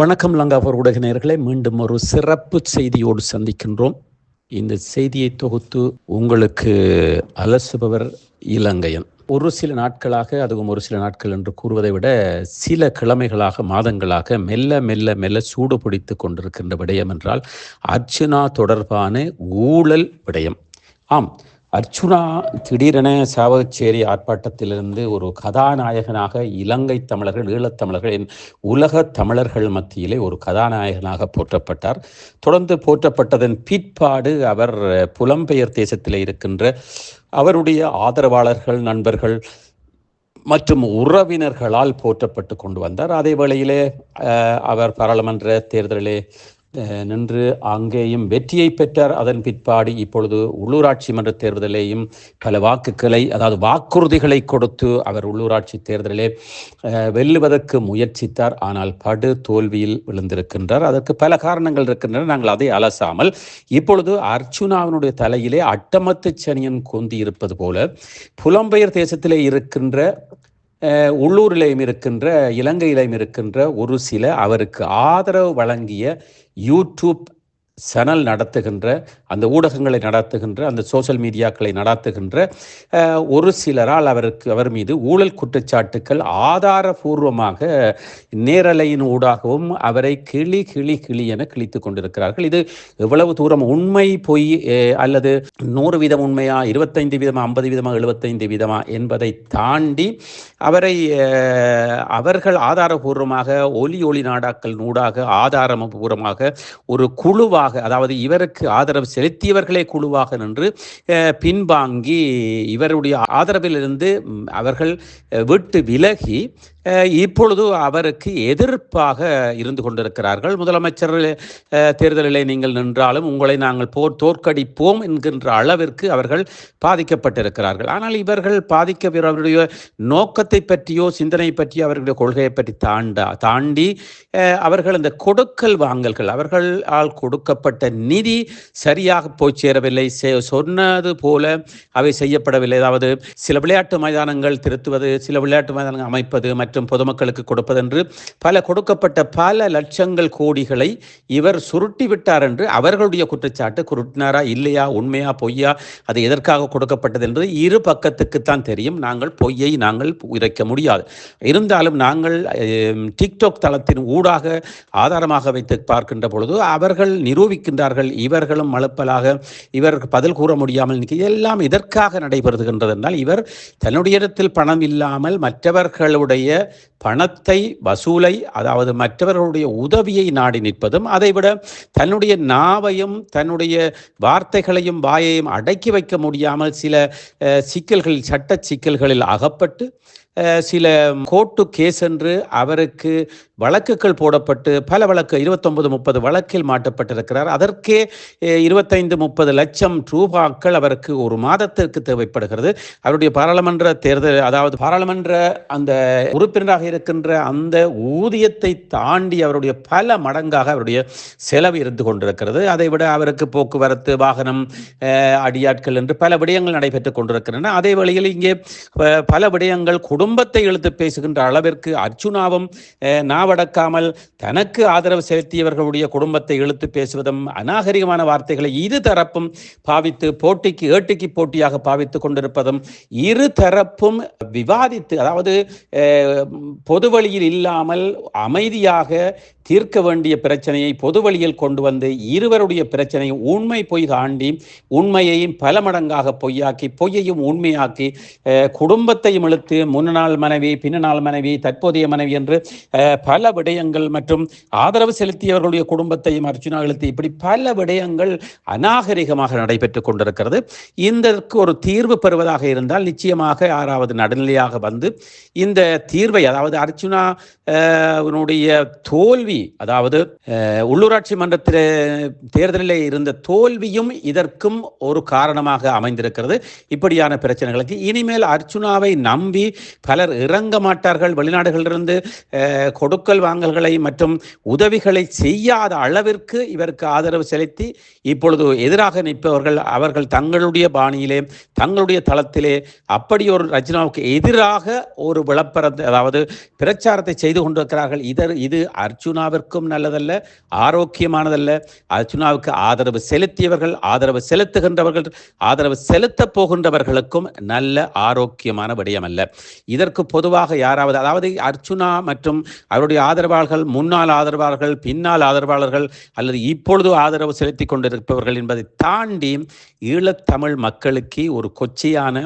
வணக்கம் லங்காபூர் ஊடக நேர்களை மீண்டும் ஒரு சிறப்பு செய்தியோடு சந்திக்கின்றோம். இந்த செய்தியை தொகுத்து உங்களுக்கு அலசுபவர் இலங்கையன். ஒரு சில நாட்களாக அதுவும் ஒரு சில நாட்கள் என்று கூறுவதை விட சில கிழமைகளாக மாதங்களாக மெல்ல மெல்ல மெல்ல சூடு பிடித்து கொண்டிருக்கின்ற விடயம் என்றால் அர்ச்சுனா தொடர்பான ஊழல் விடயம். ஆம் அர்ச்சுனா திடீரென சாவகச்சேரி ஆர்ப்பாட்டத்திலிருந்து ஒரு கதாநாயகனாக இலங்கை தமிழர்கள் ஈழத்தமிழர்கள் என் உலக தமிழர்கள் மத்தியிலே ஒரு கதாநாயகனாக போற்றப்பட்டார். தொடர்ந்து போற்றப்பட்டதன் பிற்பாடு அவர் புலம்பெயர் தேசத்தில் இருக்கின்ற அவருடைய ஆதரவாளர்கள் நண்பர்கள் மற்றும் உறவினர்களால் போற்றப்பட்டு கொண்டு வந்தார். அதே வேளையிலே அவர் பாராளுமன்ற தேர்தலிலே நின்று அங்கேயும் வெற்றியை பெற்றார். அதன் பிற்பாடு இப்பொழுது உள்ளூராட்சி மன்ற தேர்தலையும் பல வாக்குகளை அதாவது வாக்குறுதிகளை கொடுத்து அவர் உள்ளூராட்சி தேர்தலிலே வெல்லுவதற்கு முயற்சித்தார். ஆனால் படு தோல்வியில் விழுந்திருக்கின்றார். அதற்கு பல காரணங்கள் இருக்கின்றன. நாங்கள் அதை அலசாமல் இப்பொழுது அர்ச்சுனாவினுடைய தலையிலே அட்டமத்து சனியன் கொந்தி இருப்பது போல புலம்பெயர் தேசத்திலே இருக்கின்ற உள்ளூரிலையும் இருக்கின்ற இலங்கையிலையும் இருக்கின்ற ஒரு சில அவருக்கு ஆதரவு வழங்கிய யூடியூப் சேனல் நடத்துகின்ற அந்த ஊடகங்களை நடத்துகின்ற அந்த சோஷியல் மீடியாக்களை நடத்துகின்ற ஒரு சிலரால் அவருக்கு அவர் மீது ஊழல் குற்றச்சாட்டுக்கள் ஆதாரபூர்வமாக நேரலையின் ஊடாகவும் அவரை கிளி கிளி கிளி என கிழித்து கொண்டிருக்கிறார்கள். இது எவ்வளவு தூரம் உண்மை பொய் அல்லது நூறு வீதம் உண்மையா இருபத்தைந்து வீதமா ஐம்பது வீதமா எழுபத்தைந்து வீதமா என்பதை தாண்டி அவரை அவர்கள் ஆதாரபூர்வமாக ஒலி ஒளி நாடாக்கள் நூடாக ஆதாரபூர்வமாக ஒரு குழுவாக அதாவது இவருக்கு ஆதரவு செலுத்தியவர்களே குழுவாக நின்று பின்வாங்கி இவருடைய ஆதரவிலிருந்து அவர்கள் விட்டு விலகி இப்பொழுது அவருக்கு எதிர்ப்பாக இருந்து கொண்டிருக்கிறார்கள். முதலமைச்சர் தேர்தலில் நீங்கள் நின்றாலும் உங்களை நாங்கள் போர் தோற்கடிப்போம் என்கின்ற அளவிற்கு அவர்கள் பாதிக்கப்பட்டிருக்கிறார்கள். ஆனால் இவர்கள் பாதிக்க அவருடைய நோக்கத்தை பற்றியோ சிந்தனை பற்றியோ அவர்களுடைய கொள்கையை பற்றி தாண்டா தாண்டி அவர்கள் இந்த கொடுக்கல் வாங்கல்கள் அவர்களால் கொடுக்கப்பட்ட நிதி சரியாக போய் சேரவில்லை. செ- சொன்னது போல அவை செய்யப்படவில்லை. அதாவது சில விளையாட்டு மைதானங்கள் திருத்துவது சில விளையாட்டு மைதானங்கள் அமைப்பது மற்றும் பொதுமக்களுக்கு கொடுப்பதென்று பல கொடுக்கப்பட்ட பல லட்சங்கள் கோடிகளை இவர் சுருட்டி விட்டார் என்று அவர்களுடைய குற்றச்சாட்டு குருட்டினாரா இல்லையா உண்மையா பொய்யா அது எதற்காக கொடுக்கப்பட்டது என்பது இரு பக்கத்துக்குத்தான் தெரியும். நாங்கள் பொய்யை நாங்கள் உரைக்க முடியாது. இருந்தாலும் நாங்கள் டிக்டாக் தளத்தின் ஊடாக ஆதாரமாக வைத்து பார்க்கின்ற பொழுது அவர்கள் நிரூபிக்கின்றார்கள் இவர்களும் மழுப்பலாக இவர் பதில் கூற முடியாமல் நிற்க எல்லாம் இதற்காக நடைபெறுகின்றது என்றால் இவர் தன்னுடைய இடத்தில் பணம் இல்லாமல் மற்றவர்களுடைய பணத்தை வசூலை அதாவது மற்றவர்களுடைய உதவியை நாடி நிற்பதும் அதைவிட தன்னுடைய நாவையும் தன்னுடைய வார்த்தைகளையும் வாயையும் அடக்கி வைக்க முடியாமல் சில அஹ், சிக்கல்களில் சட்ட சிக்கல்களில் அகப்பட்டு சில கோர்ட்டு கேஸ் என்று அவருக்கு வழக்குகள் போடப்பட்டு பல வழக்கு இருபத்தொன்பது முப்பது வழக்கில் மாட்டப்பட்டிருக்கிறார் அதற்கே இருபத்தைந்து முப்பது லட்சம் ரூபாக்கள் அவருக்கு ஒரு மாதத்திற்கு தேவைப்படுகிறது. அவருடைய பாராளுமன்ற தேர்தல் அதாவது பாராளுமன்ற அந்த உறுப்பினராக இருக்கின்ற அந்த ஊதியத்தை தாண்டி அவருடைய பல மடங்காக அவருடைய செலவு இருந்து கொண்டிருக்கிறது. அதைவிட அவருக்கு போக்குவரத்து வாகனம் அடியாட்கள் என்று பல விடயங்கள் நடைபெற்றுக் கொண்டிருக்கின்றன. அதே வழியில் இங்கே பல விடயங்கள் குடும்பத்தை இழுத்து பேசுகின்ற அளவிற்கு அர்ஜுனாவும் நாவடக்காமல் தனக்கு ஆதரவு செலுத்தியவர்களுடைய குடும்பத்தை இழுத்து பேசுவதும் அநாகரிகமான வார்த்தைகளை இரு தரப்பும் பாவித்து போட்டிக்கு ஏட்டிக்கு போட்டியாக பாவித்து கொண்டிருப்பதும் இரு தரப்பும் விவாதித்து அதாவது அஹ், பொது வழியில் இல்லாமல் அமைதியாக தீர்க்க வேண்டிய பிரச்சனையை பொது வழியில் கொண்டு வந்து இருவருடைய பிரச்சனையை உண்மை பொய் தாண்டி உண்மையையும் பல மடங்காக பொய்யாக்கி பொய்யையும் உண்மையாக்கி குடும்பத்தையும் இழுத்து முன்னாள் மனைவி பின்னாள் மனைவி தற்போதைய மனைவி என்று பல விடயங்கள் மற்றும் ஆதரவு செலுத்தியவர்களுடைய குடும்பத்தையும் அர்ச்சுனா எழுத்து இப்படி பல விடயங்கள் அநாகரிகமாக நடைபெற்றுக் கொண்டிருக்கிறது. இதற்கு ஒரு தீர்வு பெறுவதாக இருந்தால் நிச்சயமாக யாராவது நடுநிலையாக வந்து இந்த தீர்வை அதாவது அர்ச்சுனா தோல்வி அதாவது உள்ளூராட்சி மன்றத்தில் தேர்தலில் இருந்த தோல்வியும் இதற்கும் ஒரு காரணமாக அமைந்திருக்கிறது. இப்படியான பிரச்சனைகளுக்கு இனிமேல் அர்ச்சுனாவை நம்பி பலர் இறங்க மாட்டார்கள். வெளிநாடுகளிலிருந்து கொடுக்கல் வாங்கல்களை மற்றும் உதவிகளை செய்யாத அளவிற்கு இவருக்கு ஆதரவு செலுத்தி இப்பொழுது எதிராக நிற்பவர்கள் அவர்கள் தங்களுடைய பாணியிலே தங்களுடைய தளத்திலே அப்படி ஒரு ரஜினாவுக்கு எதிராக ஒரு விளம்பரத்தை அதாவது பிரச்சாரத்தை செய்து கொண்டிருக்கிறார்கள். இதர் இது அர்ஜுனாவிற்கும் நல்லதல்ல ஆரோக்கியமானதல்ல. அர்ஜுனாவுக்கு ஆதரவு செலுத்தியவர்கள் ஆதரவு செலுத்துகின்றவர்கள் ஆதரவு செலுத்தப் போகின்றவர்களுக்கும் நல்ல ஆரோக்கியமான விடயம் அல்ல இதற்கு பொதுவாக யாராவது அதாவது அர்ச்சுனா மற்றும் அவருடைய ஆதரவாளர்கள் முன்னாள் ஆதரவாளர்கள் பின்னால் ஆதரவாளர்கள் அல்லது இப்பொழுது ஆதரவு செலுத்தி கொண்டிருப்பவர்கள் என்பதை தாண்டி ஈழத்தமிழ் மக்களுக்கு ஒரு கொச்சையான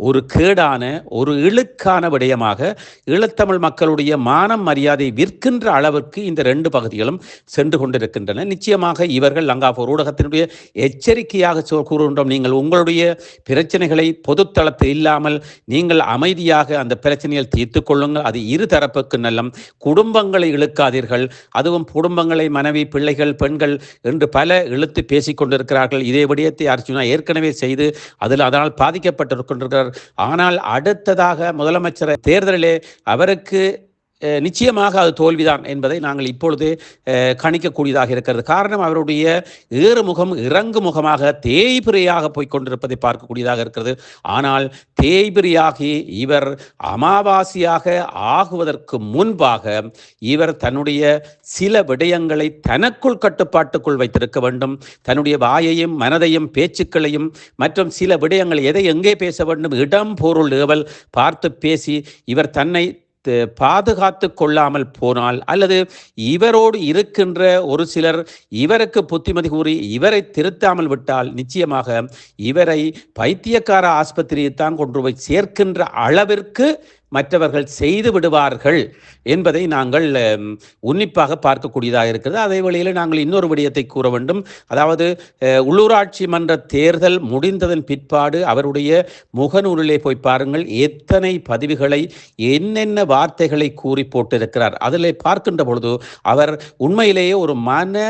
ஒரு கேடான ஒரு இழுக்கான விடயமாக ஈழத்தமிழ் மக்களுடைய மானம் மரியாதை விற்கின்ற அளவிற்கு இந்த ரெண்டு பகுதிகளும் சென்று கொண்டிருக்கின்றன. நிச்சயமாக இவர்கள் லங்காபூர் ஊடகத்தினுடைய எச்சரிக்கையாக கூறுகின்றோம். நீங்கள் உங்களுடைய பிரச்சனைகளை பொதுத்தளத்தில் இல்லாமல் நீங்கள் அமைதியாக அந்த பிரச்சனையில் தீர்த்து கொள்ளுங்கள். அது இரு தரப்புக்கு நல்லம். குடும்பங்களை இழுக்காதீர்கள். அதுவும் குடும்பங்களை மனைவி பிள்ளைகள் பெண்கள் என்று பல இழுத்து பேசிக் கொண்டிருக்கிறார்கள். இதே விடயத்தை அர்ஜுனா ஏற்கனவே செய்து அதில் அதனால் பாதிக்கப்பட்டிருக்கின்றார். ஆனால் அடுத்ததாக முதலமைச்சர் தேர்தலிலே அவருக்கு நிச்சயமாக அது தோல்விதான் என்பதை நாங்கள் இப்பொழுது கணிக்கக்கூடியதாக இருக்கிறது. காரணம் அவருடைய ஏறுமுகம் இறங்கு முகமாக தேய்பிரையாக போய்க் கொண்டிருப்பதை பார்க்கக்கூடியதாக இருக்கிறது. ஆனால் தேய்பிரியாகி இவர் அமாவாசையாக ஆகுவதற்கு முன்பாக இவர் தன்னுடைய சில விடயங்களை தனக்குள் கட்டுப்பாட்டுக்குள் வைத்திருக்க வேண்டும். தன்னுடைய வாயையும் மனதையும் பேச்சுக்களையும் மற்றும் சில விடயங்கள் எதை எங்கே பேச வேண்டும் இடம் பொருள் ஏவல் பார்த்து பேசி இவர் தன்னை பாதுகாத்து கொள்ளாமல் போனால் அல்லது இவரோடு இருக்கின்ற ஒரு சிலர் இவருக்கு புத்திமதி கூறி இவரை திருத்தாமல் விட்டால் நிச்சயமாக இவரை பைத்தியக்கார ஆஸ்பத்திரியை தான் கொண்டு போய் சேர்க்கின்ற அளவிற்கு மற்றவர்கள் செய்து விடுவார்கள் என்பதை நாங்கள் உன்னிப்பாக பார்க்கக்கூடியதாக இருக்கிறது. அதே வழியில் நாங்கள் இன்னொரு விடயத்தை கூற வேண்டும். அதாவது உள்ளூராட்சி மன்ற தேர்தல் முடிந்ததன் பிற்பாடு அவருடைய முகநூலிலே போய் பாருங்கள். எத்தனை பதிவுகளை என்னென்ன வார்த்தைகளை கூறி போட்டிருக்கிறார். அதில் பார்க்கின்ற பொழுது அவர் உண்மையிலேயே ஒரு மன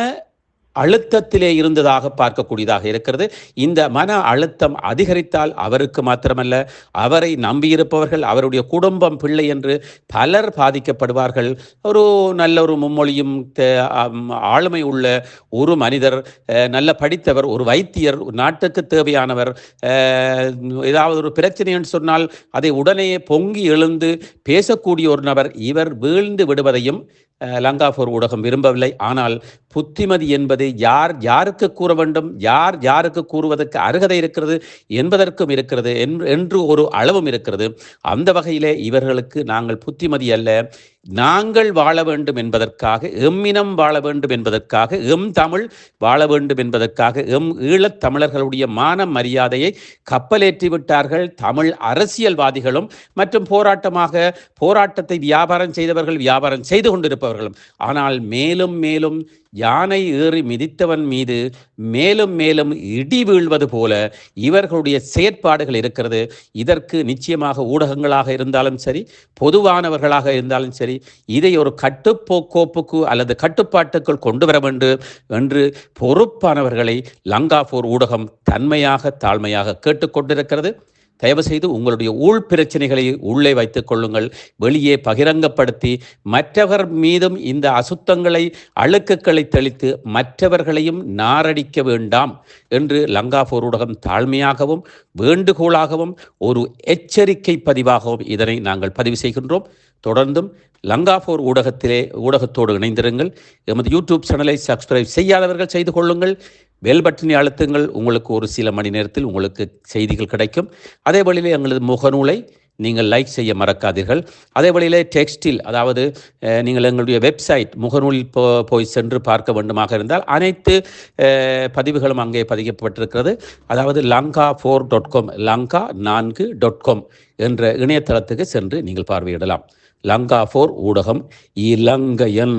அழுத்தத்திலே இருந்ததாக பார்க்கக்கூடியதாக இருக்கிறது. இந்த மன அழுத்தம் அதிகரித்தால் அவருக்கு மாத்திரமல்ல அவரை நம்பியிருப்பவர்கள் அவருடைய குடும்பம் பிள்ளை என்று பலர் பாதிக்கப்படுவார்கள். ஒரு நல்ல ஒரு மும்மொழியும் தே- ஆளுமை உள்ள ஒரு மனிதர் நல்ல படித்தவர் ஒரு வைத்தியர் நாட்டுக்கு தேவையானவர் ஏதாவது ஒரு பிரச்சனைன்னு சொன்னால் அதை உடனே பொங்கி எழுந்து பேசக்கூடிய ஒரு நபர் இவர் வீழ்ந்து விடுவதையும் லங்காபூர் ஊடகம் விரும்பவில்லை. ஆனால் புத்திமதி என்பது யார் யாருக்கு கூற வேண்டும் யார் யாருக்கு கூறுவதற்கு அருகதை இருக்கிறது என்பதற்கும் இருக்கிறது என்று- என்று ஒரு அளவும் இருக்கிறது. அந்த வகையிலே இவர்களுக்கு நாங்கள் புத்திமதி அல்ல. நாங்கள் வாழ வேண்டும் என்பதற்காக எம்மினம் வாழ வேண்டும் என்பதற்காக எம் தமிழ் வாழ வேண்டும் என்பதற்காக எம் ஈழத் தமிழர்களுடைய மான மரியாதையை கப்பலேற்றி விட்டார்கள் தமிழ் அரசியல்வாதிகளும். மற்றும் போராட்டமாக போராட்டத்தை வியாபாரம் செய்தவர்கள் வியாபாரம் செய்து கொண்டிருப்பவர்களும். ஆனால் மேலும் மேலும் யானை ஏறி மிதித்தவன் மீது மேலும் மேலும் இடி வீழ்வது போல இவர்களுடைய செயற்பாடுகள் இருக்கிறது. இதற்கு நிச்சயமாக ஊடகங்களாக இருந்தாலும் சரி பொதுவானவர்களாக இருந்தாலும் சரி இதை ஒரு கட்டுப்போக்கோப்புக்கு அல்லது கட்டுப்பாட்டுக்குள் கொண்டு வர வேண்டும் என்று பொறுப்பானவர்களை லங்காபூர் ஊடகம் தன்மையாக தாழ்மையாக கேட்டுக்கொண்டிருக்கிறது. தயவு செய்து உங்களுடைய ஊழ் பிரச்சனைகளை உள்ளே வைத்துக் கொள்ளுங்கள். வெளியே பகிரங்கப்படுத்தி மற்றவர் மீதும் இந்த அசுத்தங்களை அழுக்குகளை தெளித்து மற்றவர்களையும் நாரடிக்க வேண்டாம் என்று லங்காபூர் ஊடகம் தாழ்மையாகவும் வேண்டுகோளாகவும் ஒரு எச்சரிக்கை பதிவாகவும் இதனை நாங்கள் பதிவு செய்கின்றோம். தொடர்ந்தும் லங்காபோர் ஊடகத்திலே ஊடகத்தோடு இணைந்திருங்கள். எமது யூடியூப் சேனலை சப்ஸ்கிரைப் செய்யாதவர்கள் செய்து கொள்ளுங்கள். பெல் பட்டனை அழுத்துங்கள். உங்களுக்கு ஒரு சில மணி நேரத்தில் உங்களுக்கு செய்திகள் கிடைக்கும். அதே வழியிலே எங்களது முகநூலை நீங்கள் லைக் செய்ய மறக்காதீர்கள். அதே வழியிலே டெக்ஸ்டில் அதாவது நீங்கள் எங்களுடைய வெப்சைட் முகநூலில் போ போய் சென்று பார்க்க வேண்டுமாக இருந்தால் அனைத்து பதிவுகளும் அங்கே பதிக்கப்பட்டிருக்கிறது. அதாவது Lanka four dot com Lanka நான்கு டாட் காம் என்ற இணையதளத்துக்கு சென்று நீங்கள் பார்வையிடலாம். லங்கா ஃபோர் ஊடகம் இலங்கையன்.